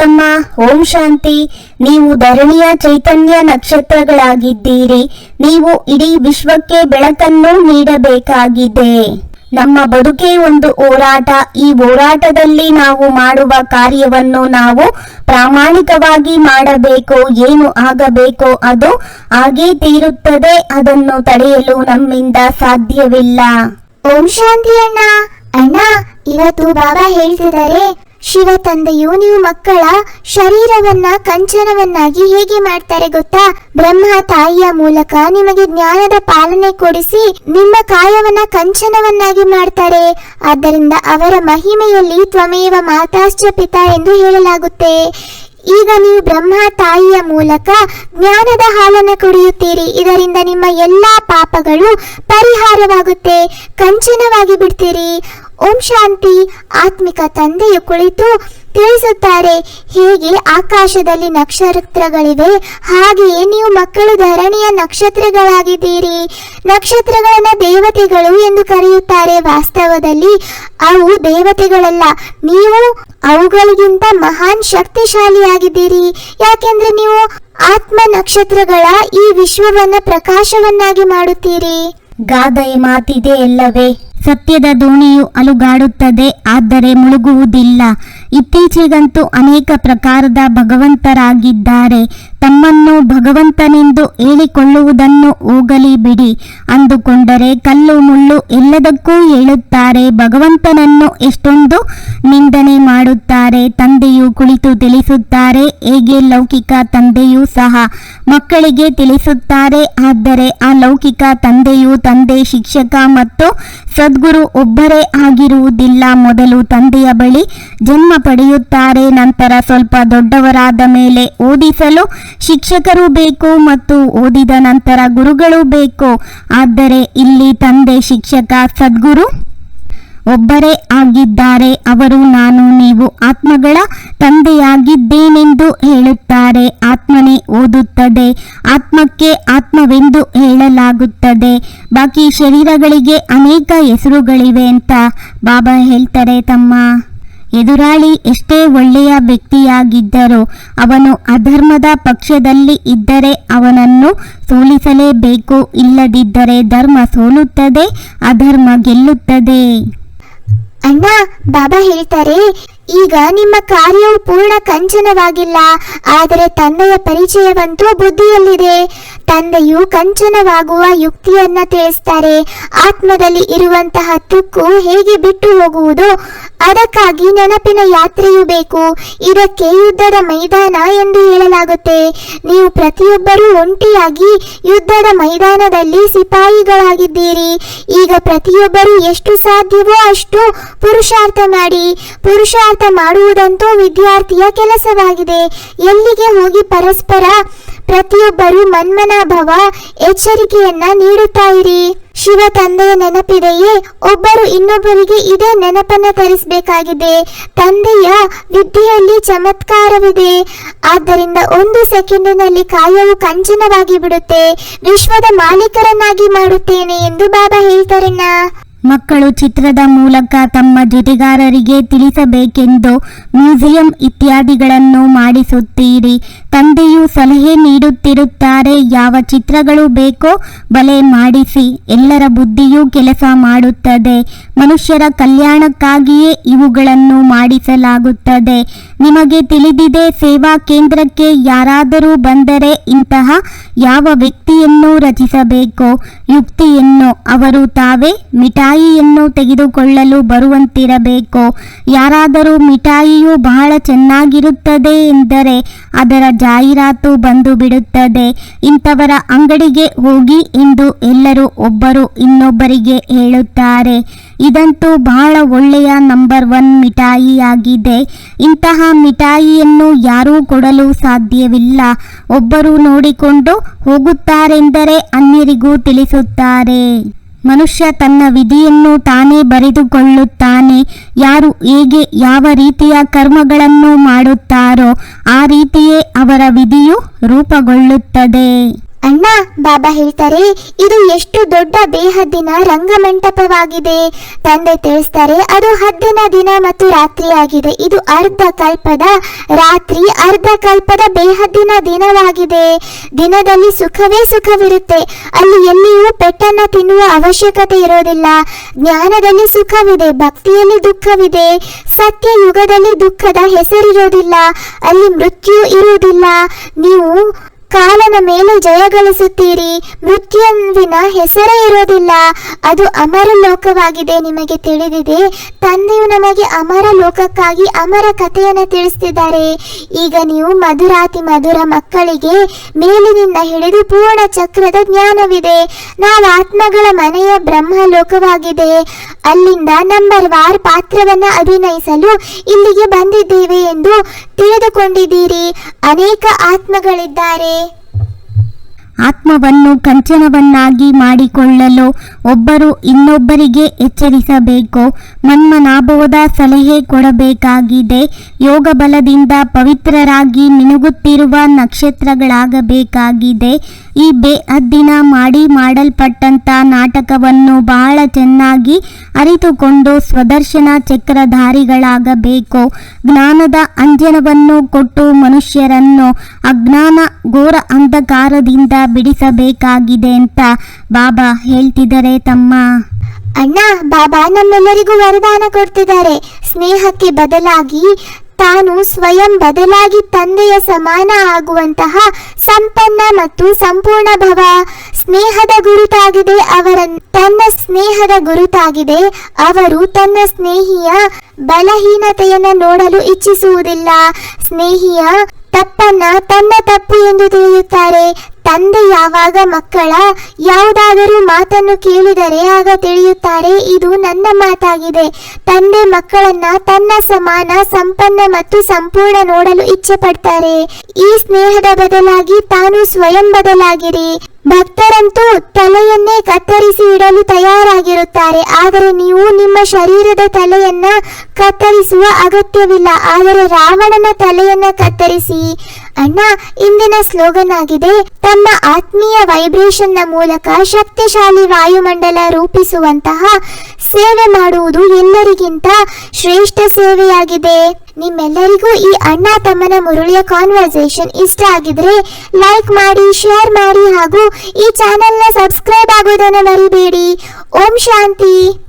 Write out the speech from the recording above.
ತಮ್ಮ ಓಂ ಶಾಂತಿ, ನೀವು ಧರಣಿಯ ಚೈತನ್ಯ ನಕ್ಷತ್ರಗಳಾಗಿದ್ದೀರಿ. ನೀವು ಇಡೀ ವಿಶ್ವಕ್ಕೆ ಬೆಳಕನ್ನು ನೀಡಬೇಕಾಗಿದೆ. ನಮ್ಮ ಬದುಕೇ ಒಂದು ಹೋರಾಟ. ಈ ಹೋರಾಟದಲ್ಲಿ ನಾವು ಮಾಡುವ ಕಾರ್ಯವನ್ನು ನಾವು ಪ್ರಾಮಾಣಿಕವಾಗಿ ಮಾಡಬೇಕು, ಏನು ಆಗಬೇಕೋ, ಅದು ಹಾಗೇ ತೀರುತ್ತದೆ. ಅದನ್ನು ತಡೆಯಲು ನಮ್ಮಿಂದ ಸಾಧ್ಯವಿಲ್ಲ. ಓಂ ಶಾಂತಿ ಅಣ್ಣ. ಅಣ್ಣ, ಇವತ್ತು ಬಾಬಾ ಹೇಳ್ತಿದ್ದಾರೆ ಶಿವ ತಂದೆಯು ನೀವು ಮಕ್ಕಳ ಶರೀರವನ್ನ, ಕಂಚನವನ್ನಾಗಿ ಹೇಗೆ ಮಾಡ್ತಾರೆ ಗೊತ್ತಾ? ಬ್ರಹ್ಮ ತಾಯಿಯ ಮೂಲಕ ನಿಮಗೆ ಜ್ಞಾನದ ಪಾಲನೆ ಕೊಡಿಸಿ ನಿಮ್ಮ ಕಾಯವನ್ನ ಕಂಚನವನ್ನಾಗಿ ಮಾಡ್ತಾರೆ. ಆದ್ದರಿಂದ ಅವರ ಮಹಿಮೆಯಲ್ಲಿ ತ್ವಮೇವ ಮಾತಾಶ್ಚ ಪಿತಾ ಎಂದು ಹೇಳಲಾಗುತ್ತೆ. ಈಗ ನೀವು ಬ್ರಹ್ಮ ತಾಯಿಯ ಮೂಲಕ ಜ್ಞಾನದ ಹಾಲನ್ನು ಕುಡಿಯುತ್ತೀರಿ. ಇದರಿಂದ ನಿಮ್ಮ ಎಲ್ಲಾ ಪಾಪಗಳು ಪರಿಹಾರವಾಗುತ್ತೆ. ಕಂಚನವಾಗಿ ಬಿಡ್ತೀರಿ. ಓಂ ಶಾಂತಿ ಆತ್ಮಿಕ ತಂದೆಯು ಕುಳಿತು ತಿಳಿಸುತ್ತಾರೆ. ಹೇಗೆ ಆಕಾಶದಲ್ಲಿ ನಕ್ಷತ್ರಗಳಿವೆ, ಹಾಗೆಯೇ ನೀವು ಮಕ್ಕಳು ಧರಣಿಯ ನಕ್ಷತ್ರಗಳಾಗಿದ್ದೀರಿ. ನಕ್ಷತ್ರಗಳನ್ನ ದೇವತೆಗಳು ಎಂದು ಕರೆಯುತ್ತಾರೆ. ವಾಸ್ತವದಲ್ಲಿ ಅವು ದೇವತೆಗಳಲ್ಲ, ನೀವು ಅವುಗಳಿಗಿಂತ ಮಹಾನ್ ಶಕ್ತಿಶಾಲಿಯಾಗಿದ್ದೀರಿ. ಯಾಕೆಂದ್ರೆ ನೀವು ಆತ್ಮ ನಕ್ಷತ್ರಗಳ ಈ ವಿಶ್ವವನ್ನ ಪ್ರಕಾಶವನ್ನಾಗಿ ಮಾಡುತ್ತೀರಿ. ಗಾದೆ ಮಾತಿದೆ ಎಲ್ಲವೇ ಸತ್ಯದ ದೋಣಿಯು ಅಲುಗಾಡುತ್ತದೆ, ಆದರೆ ಮುಳುಗುವುದಿಲ್ಲ. ಇತ್ತೀಚೆಗಂತೂ ಅನೇಕ ಪ್ರಕಾರದ ಭಗವಂತರಾಗಿದ್ದಾರೆ. ತಮ್ಮನ್ನು ಭಗವಂತನೆಂದು ಹೇಳಿಕೊಳ್ಳುವುದನ್ನು ಹೋಗಲಿ ಬಿಡಿ. ಅಂದುಕೊಂಡರೆ ಕಲ್ಲು ಮುಳ್ಳು ಎಲ್ಲದಕ್ಕೂ ಹೇಳುತ್ತಾರೆ, ಭಗವಂತನನ್ನು ಎಷ್ಟೊಂದು ನಿಂದನೆ ಮಾಡುತ್ತಾರೆ, ತಂದೆಯು ಕುಳಿತು ತಿಳಿಸುತ್ತಾರೆ, ಹೇಗೆ ಲೌಕಿಕ ತಂದೆಯೂ ಸಹ ಮಕ್ಕಳಿಗೆ ತಿಳಿಸುತ್ತಾರೆ. ಆದರೆ ಆ ಲೌಕಿಕ ತಂದೆಯು ತಂದೆ, ಶಿಕ್ಷಕ ಮತ್ತು ಸದ್ಗುರು ಒಬ್ಬರೇ ಆಗಿರುವುದಿಲ್ಲ. ಮೊದಲು ತಂದೆಯ ಬಳಿ ಜನ್ಮ ಪಡೆಯುತ್ತಾರೆ. ನಂತರ ಸ್ವಲ್ಪ ದೊಡ್ಡವರಾದ ಮೇಲೆ ಓದಿಸಲು ಶಿಕ್ಷಕರು ಬೇಕು ಮತ್ತು ಓದಿದ ನಂತರ ಗುರುಗಳು ಬೇಕು. ಆದರೆ ಇಲ್ಲಿ ತಂದೆ, ಶಿಕ್ಷಕ, ಸದ್ಗುರು ಒಬ್ಬರೇ ಆಗಿದ್ದಾರೆ, ಅವರು ನಾನು, ನೀವು ಆತ್ಮಗಳ ತಂದೆಯಾಗಿದ್ದೇನೆಂದು ಹೇಳುತ್ತಾರೆ. ಆತ್ಮನೇ ಓದುತ್ತದೆ, ಆತ್ಮಕ್ಕೆ ಆತ್ಮವೆಂದು ಹೇಳಲಾಗುತ್ತದೆ. ಬಾಕಿ ಶರೀರಗಳಿಗೆ ಅನೇಕ ಹೆಸರುಗಳಿವೆ ಅಂತ ಬಾಬಾ ಹೇಳ್ತಾರೆ, ತಮ್ಮ ಎದುರಾಳಿ ಎಷ್ಟೇ ಒಳ್ಳೆಯ ವ್ಯಕ್ತಿಯಾಗಿದ್ದರೂ ಅವನು ಅಧರ್ಮದ ಪಕ್ಷದಲ್ಲಿ ಇದ್ದರೆ ಅವನನ್ನು ಸೋಲಿಸಲೇಬೇಕು. ಇಲ್ಲದಿದ್ದರೆ ಧರ್ಮ ಸೋಲುತ್ತದೆ, ಅಧರ್ಮ ಗೆಲ್ಲುತ್ತದೆ. ಅಣ್ಣ ಬಾಬಾ ಹೇಳ್ತಾರೆ ಈಗ ನಿಮ್ಮ ಕಾರ್ಯವು ಪೂರ್ಣ ಕಂಚನವಾಗಿಲ್ಲ, ಆದರೆ ತಂದೆಯ ಪರಿಚಯವಂತೂ ಬುದ್ಧಿಯಲ್ಲಿದೆ. ತಂದೆಯು ಕಂಚನವಾಗುವ ಯುಕ್ತಿಯನ್ನ ತಿಳಿಸ್ತಾರೆ. ಆತ್ಮದಲ್ಲಿ ಇರುವಂತಹ ತುಕ್ಕು ಹೇಗೆ ಬಿಟ್ಟು ಹೋಗುವುದು? ಅದಕ್ಕಾಗಿ ನೆನಪಿನ ಯಾತ್ರೆಯೂ ಬೇಕು. ಇದಕ್ಕೆ ಯುದ್ಧದ ಮೈದಾನ ಎಂದು ಹೇಳಲಾಗುತ್ತೆ. ನೀವು ಪ್ರತಿಯೊಬ್ಬರೂ ಒಂಟಿಯಾಗಿ ಯುದ್ಧದ ಮೈದಾನದಲ್ಲಿ ಸಿಪಾಯಿಗಳಾಗಿದ್ದೀರಿ. ಈಗ ಪ್ರತಿಯೊಬ್ಬರು ಎಷ್ಟು ಸಾಧ್ಯವೋ ಅಷ್ಟು ಪುರುಷಾರ್ಥ ಮಾಡಿ. ಪುರುಷಾರ್ಥ ಮಾಡುವುದಂತೂ ವಿದ್ಯಾರ್ಥಿಯ ಕೆಲಸವಾಗಿದೆ. ಎಲ್ಲಿಗೆ ಹೋಗಿ ಪರಸ್ಪರ ಪ್ರತಿಯೊಬ್ಬರು ಮನ್ಮನಾಭವ ಎಚ್ಚರಿಕೆಯನ್ನ ನೀಡುತ್ತಾ ಇರಿ. ಶಿವ ತಂದೆಯ ನೆನಪಿದೆಯೇ, ಒಬ್ಬರು ಇನ್ನೊಬ್ಬರಿಗೆ ಇದೇ ನೆನಪನ್ನ ತರಿಸಬೇಕಾಗಿದೆ. ತಂದೆಯ ವಿದ್ಯೆಯಲ್ಲಿ ಚಮತ್ಕಾರವಿದೆ. ಆದ್ದರಿಂದ ಒಂದು ಸೆಕೆಂಡಿನಲ್ಲಿ ಕಾಯವು ಕಂಚಿನವಾಗಿ ಬಿಡುತ್ತೆ ವಿಶ್ವದ ಮಾಲೀಕರನ್ನಾಗಿ ಮಾಡುತ್ತೇನೆ ಎಂದು ಬಾಬಾ ಹೇಳ್ತಾರಣ್ಣ. ಮಕ್ಕಳು ಚಿತ್ರದ ಮೂಲಕ ತಮ್ಮ ಜೊತೆಗಾರರಿಗೆ ತಿಳಿಸಬೇಕೆಂದು ಮ್ಯೂಸಿಯಂ ಇತ್ಯಾದಿಗಳನ್ನು ಮಾಡಿಸುತ್ತೀರಿ. ತಂದೆಯು ಸಲಹೆ ನೀಡುತ್ತಿರುತ್ತಾರೆ, ಯಾವ ಚಿತ್ರಗಳು ಬೇಕೋ ಬಲೆ ಮಾಡಿಸಿ, ಎಲ್ಲರ ಬುದ್ಧಿಯೂ ಕೆಲಸ ಮಾಡುತ್ತದೆ. ಮನುಷ್ಯರ ಕಲ್ಯಾಣಕ್ಕಾಗಿಯೇ ಇವುಗಳನ್ನು ಮಾಡಿಸಲಾಗುತ್ತದೆ. ನಿಮಗೆ ತಿಳಿದಿದೆ, ಸೇವಾ ಕೇಂದ್ರಕ್ಕೆ ಯಾರಾದರೂ ಬಂದರೆ ಇಂತಹ ಯಾವ ವ್ಯಕ್ತಿಯನ್ನು ರಚಿಸಬೇಕು? ಯುಕ್ತಿಯನ್ನು ಅವರು ತಾವೇ ಮಿಠಾಯಿಯನ್ನು ತೆಗೆದುಕೊಳ್ಳಲು ಬರುವಂತಿರಬೇಕು. ಯಾರಾದರೂ ಮಿಠಾಯಿಯು ಬಹಳ ಚೆನ್ನಾಗಿರುತ್ತದೆ ಎಂದರೆ ಅದರ ಜಾಹೀರಾತು ಬಂದು ಬಿಡುತ್ತದೆ ಇಂಥವರ ಅಂಗಡಿಗೆ ಹೋಗಿ ಎಂದು ಎಲ್ಲರೂ ಒಬ್ಬರು ಇನ್ನೊಬ್ಬರಿಗೆ ಹೇಳುತ್ತಾರೆ. ಇದಂತೂ ಬಹಳ ಒಳ್ಳೆಯ ನಂಬರ್ ಒನ್ ಮಿಠಾಯಿಯಾಗಿದೆ. ಇಂತಹ ಮಿಠಾಯಿಯನ್ನು ಯಾರೂ ಕೊಡಲು ಸಾಧ್ಯವಿಲ್ಲ. ಒಬ್ಬರು ನೋಡಿಕೊಂಡು ಹೋಗುತ್ತಾರೆಂದರೆ ಅನ್ಯರಿಗೂ ತಿಳಿಸುತ್ತಾರೆ. ಮನುಷ್ಯ ತನ್ನ ವಿಧಿಯನ್ನು ತಾನೇ ಬರೆದುಕೊಳ್ಳುತ್ತಾನೆ. ಯಾರು ಹೇಗೆ, ಯಾವ ರೀತಿಯ ಕರ್ಮಗಳನ್ನು ಮಾಡುತ್ತಾರೋ ಆ ರೀತಿಯೇ ಅವರ ವಿಧಿಯು ರೂಪುಗೊಳ್ಳುತ್ತದೆ. ಅಣ್ಣ, ಬಾಬಾ ಹೇಳ್ತಾರೆ, ಇದು ಎಷ್ಟು ದೊಡ್ಡ ಬೇಹದ್ದಿನ ರಂಗಮಂಟಪವಾಗಿದೆ. ತಂದೆ ತಿಳಿಸ್ತಾರೆ, ಅದು ಹದ್ದಿನ ದಿನ ಮತ್ತು ರಾತ್ರಿ ಆಗಿದೆ. ಇದು ಅರ್ಧ ಕಲ್ಪದ, ರಾತ್ರಿ ಅರ್ಧ ಕಲ್ಪದ ಬೇಹದ್ದಿನ ದಿನವಾಗಿದೆ. ದಿನದಲ್ಲಿ ಸುಖವೇ ಸುಖವಿರುತ್ತೆ. ಅಲ್ಲಿ ಎಲ್ಲಿಯೂ ಪೆಟ್ಟನ್ನ ತಿನ್ನುವ ಅವಶ್ಯಕತೆ ಇರೋದಿಲ್ಲ. ಜ್ಞಾನದಲ್ಲಿ ಸುಖವಿದೆ, ಭಕ್ತಿಯಲ್ಲಿ ದುಃಖವಿದೆ. ಸತ್ಯ ಯುಗದಲ್ಲಿ ದುಃಖದ ಹೆಸರಿರೋದಿಲ್ಲ. ಅಲ್ಲಿ ಮೃತ್ಯು ಇರುವುದಿಲ್ಲ. ನೀವು ಕಾಲನ ಮೇಲೆ ಜಯಗಳಿಸುತ್ತೀರಿ ಮೃತ್ಯುವಿನ ಹೆಸರೇ ಇರೋದಿಲ್ಲ ಅದು ಅಮರ ಲೋಕವಾಗಿದೆ ನಿಮಗೆ ತಿಳಿದಿದೆ. ತಂದೆಯು ನಮಗೆ ಅಮರ ಲೋಕಕ್ಕಾಗಿ ಅಮರ ಕಥೆಯನ್ನು ತಿಳಿಸ್ತಿದ್ದಾರೆ ಈಗ ನೀವು ಮಧುರಾತಿ ಮಧುರ ಮಕ್ಕಳಿಗೆ ಮೇಲಿನಿಂದ ಹಿಡಿದು ಪೂರ್ಣ ಚಕ್ರದ ಜ್ಞಾನವಿದೆ. ನಾವು ಆತ್ಮಗಳ ಮನೆಯ ಬ್ರಹ್ಮ ಲೋಕವಾಗಿದೆ ಅಲ್ಲಿಂದ ನಂಬರ್ ವಾರ್ ಪಾತ್ರವನ್ನ ಅಭಿನಯಿಸಲು ಇಲ್ಲಿಗೆ ಬಂದಿದ್ದೇವೆ ಎಂದು ತಿಳಿದುಕೊಂಡಿದ್ದೀರಿ. ಅನೇಕ ಆತ್ಮಗಳಿದ್ದಾರೆ. ಆತ್ಮವನ್ನು ಕಂಚನವನ್ನಾಗಿ ಮಾಡಿಕೊಳ್ಳಲು ಒಬ್ಬರು ಇನ್ನೊಬ್ಬರಿಗೆ ಎಚ್ಚರಿಸಬೇಕು. ಮನ್ಮನಾಭವದ ಸಲಹೆ ಕೊಡಬೇಕಾಗಿದೆ. ಯೋಗ ಬಲದಿಂದ ಪವಿತ್ರರಾಗಿ ಮಿನುಗುತ್ತಿರುವ ನಕ್ಷತ್ರಗಳಾಗಬೇಕಾಗಿದೆ. ಈ ಬೇಹದ್ದಿನ ಮಾಡಿ ಮಾಡಲ್ಪಟ್ಟಂಥ ನಾಟಕವನ್ನು ಬಹಳ ಚೆನ್ನಾಗಿ ಅರಿತುಕೊಂಡು ಸ್ವದರ್ಶನ ಚಕ್ರಧಾರಿಗಳಾಗಬೇಕು. ಜ್ಞಾನದ ಅಂಜನವನ್ನು ಕೊಟ್ಟು ಮನುಷ್ಯರನ್ನು ಅಜ್ಞಾನ ಘೋರ ಅಂಧಕಾರದಿಂದ ಬಿಡಿಸಬೇಕಾಗಿದೆ ಅಂತ ಬಾಬಾ ಹೇಳ್ತಿದ್ದಾರೆ ತಮ್ಮ. ಅಣ್ಣ, ಬಾಬಾ ನಮ್ಮೆಲ್ಲರಿಗೂ ವರದಾನ ಕೊಡ್ತಿದ್ದಾರೆ. ಸ್ನೇಹಕ್ಕೆ ಬದಲಾಗಿ ತಾನು ಸ್ವಯಂ ಬದಲಾಗಿ ತಂದೆಯ ಸಮಾನ ಆಗುವಂತಹ ಸಂಪನ್ನ ಮತ್ತು ಸಂಪೂರ್ಣ ಭವ ಸ್ನೇಹದ ಗುರುತಾಗಿದೆ ಅವರ, ತನ್ನ ಸ್ನೇಹದ ಗುರುತಾಗಿದೆ ಅವರು ತನ್ನ ಸ್ನೇಹಿಯ ಬಲಹೀನತೆಯನ್ನು ನೋಡಲು ಇಚ್ಛಿಸುವುದಿಲ್ಲ. ಸ್ನೇಹಿಯ ತಪ್ಪನ್ನ ತನ್ನ ತಪ್ಪು ಎಂದು ತಿಳಿಯುತ್ತಾರೆ. ತಂದೆ ಯಾವಾಗ ಮಕ್ಕಳ ಯಾವುದಾದರೂ ಮಾತನ್ನು ಕೇಳಿದರೆ ಆಗ ತಿಳಿಯುತ್ತಾರೆ, ಇದು ನನ್ನ ಮಾತಾಗಿದೆ. ತಂದೆ ಮಕ್ಕಳನ್ನ ತನ್ನ ಸಮಾನ, ಸಂಪನ್ನ ಮತ್ತು ಸಂಪೂರ್ಣ ನೋಡಲು ಇಚ್ಛೆ ಪಡ್ತಾರೆ ಈ ಸ್ನೇಹದ ಬದಲಾಗಿ ತಾನು ಸ್ವಯಂ ಬದಲಾಗಿರಿ ಭಕ್ತರಂತೂ ತಲೆಯನ್ನೇ ಕತ್ತರಿಸಿ ಇಡಲು ತಯಾರಾಗಿರುತ್ತಾರೆ. ಆದರೆ ನೀವು ನಿಮ್ಮ ಶರೀರದ ತಲೆಯನ್ನ ಕತ್ತರಿಸುವ ಅಗತ್ಯವಿಲ್ಲ. ಆದರೆ ರಾವಣನ ತಲೆಯನ್ನ ಕತ್ತರಿಸಿ ಅಣ್ಣ, ಇಂದಿನ ಸ್ಲೋಗನ್ ಆಗಿದೆ, ತಮ್ಮ ಆತ್ಮೀಯ ವೈಬ್ರೇಷನ್ನ ಮೂಲಕ ಶಕ್ತಿಶಾಲಿ ವಾಯುಮಂಡಲ ರೂಪಿಸುವಂತಹ ಸೇವೆ ಮಾಡುವುದು ಎಲ್ಲರಿಗಿಂತ ಶ್ರೇಷ್ಠ ಸೇವೆಯಾಗಿದೆ. ನಿಮ್ಮೆಲ್ಲರಿಗೂ ಈ ಅಣ್ಣ ತಮ್ಮನ ಮುರುಳಿಯ ಕಾನ್ವರ್ಸೇಷನ್ ಇಷ್ಟ ಆಗಿದ್ರೆ ಲೈಕ್ ಮಾಡಿ ಶೇರ್ ಮಾಡಿ ಹಾಗೂ ಈ ಚಾನೆಲ್ನ ಸಬ್ಸ್ಕ್ರೈಬ್ ಆಗೋದನ್ನು ಮರಿಬೇಡಿ. ಓಂ ಶಾಂತಿ.